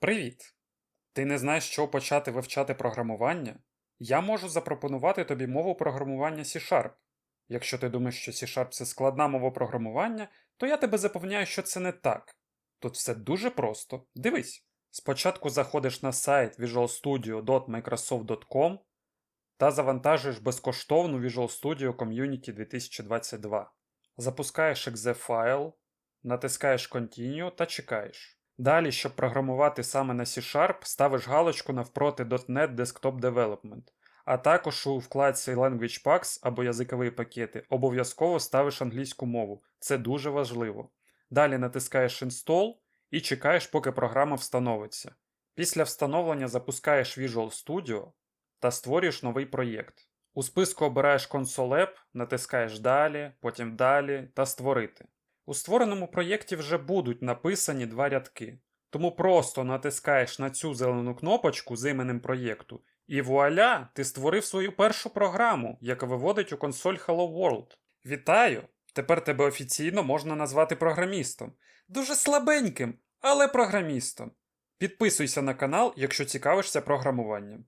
Привіт! Ти не знаєш, чого почати вивчати програмування? Я можу запропонувати тобі мову програмування C-Sharp. Якщо ти думаєш, що C-Sharp це складна мова програмування, то я тебе запевняю, що це не так. Тут все дуже просто. Дивись. Спочатку заходиш на сайт visualstudio.microsoft.com та завантажуєш безкоштовну Visual Studio Community 2022. Запускаєш exe файл, натискаєш Continue та чекаєш. Далі, щоб програмувати саме на C-Sharp, ставиш галочку навпроти .NET Desktop Development, а також у вкладці Language Packs або язикові пакети обов'язково ставиш англійську мову. Це дуже важливо. Далі натискаєш Install і чекаєш, поки програма встановиться. Після встановлення запускаєш Visual Studio та створюєш новий проєкт. У списку обираєш Console App, натискаєш Далі, потім Далі та Створити. У створеному проєкті вже будуть написані два рядки. Тому просто натискаєш на цю зелену кнопочку з іменем проєкту, і вуаля, ти створив свою першу програму, яка виводить у консоль Hello World. Вітаю! Тепер тебе офіційно можна назвати програмістом. Дуже слабеньким, але програмістом. Підписуйся на канал, якщо цікавишся програмуванням.